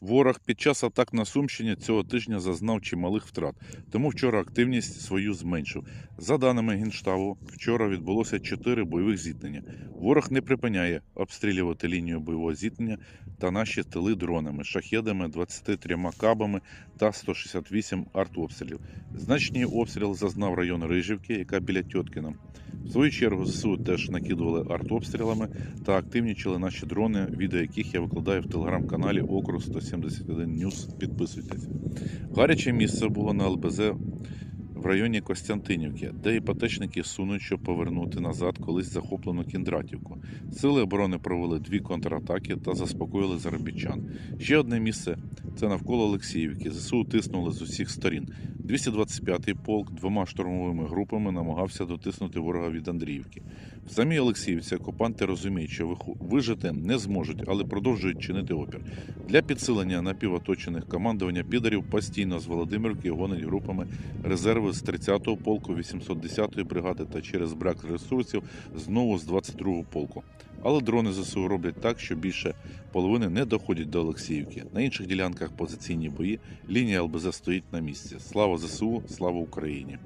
Ворог під час атак на Сумщині цього тижня зазнав чималих втрат, тому вчора активність свою зменшив. За даними Генштабу, вчора відбулося чотири бойових зіткнення. Ворог не припиняє обстрілювати лінію бойового зіткнення та наші тили дронами, шахедами, 23 кабами та 168 артобстрілів. Значний обстріл зазнав район Рижівки, яка біля Тьоткіна. В свою чергу ЗСУ теж накидували артобстрілами та активнічили наші дрони, відео яких я викладаю в телеграм-каналі Округ 171 News. Підписуйтесь. Гаряче місце було на ЛБЗ в районі Костянтинівки, де іпотечники сунуть, щоб повернути назад колись захоплену Кіндратівку. Сили оборони провели дві контратаки та заспокоїли заробітчан. Ще одне місце це навколо Олексіївки. ЗСУ тиснули з усіх сторін. 225-й полк двома штурмовими групами намагався дотиснути ворога від Андріївки. В самій Олексіївці окупанти розуміють, що вижити не зможуть, але продовжують чинити опір. Для підсилення напівоточених командування підарів постійно з Володимирки гонить групами резерви з 30-го полку, 810-ї бригади та через брак ресурсів знову з 22-го полку. Але дрони ЗСУ роблять так, що більше половини не доходять до Олексіївки. На інших ділянках позиційні бої лінія ЛБЗ стоїть на місці. Слава ЗСУ, слава Україні!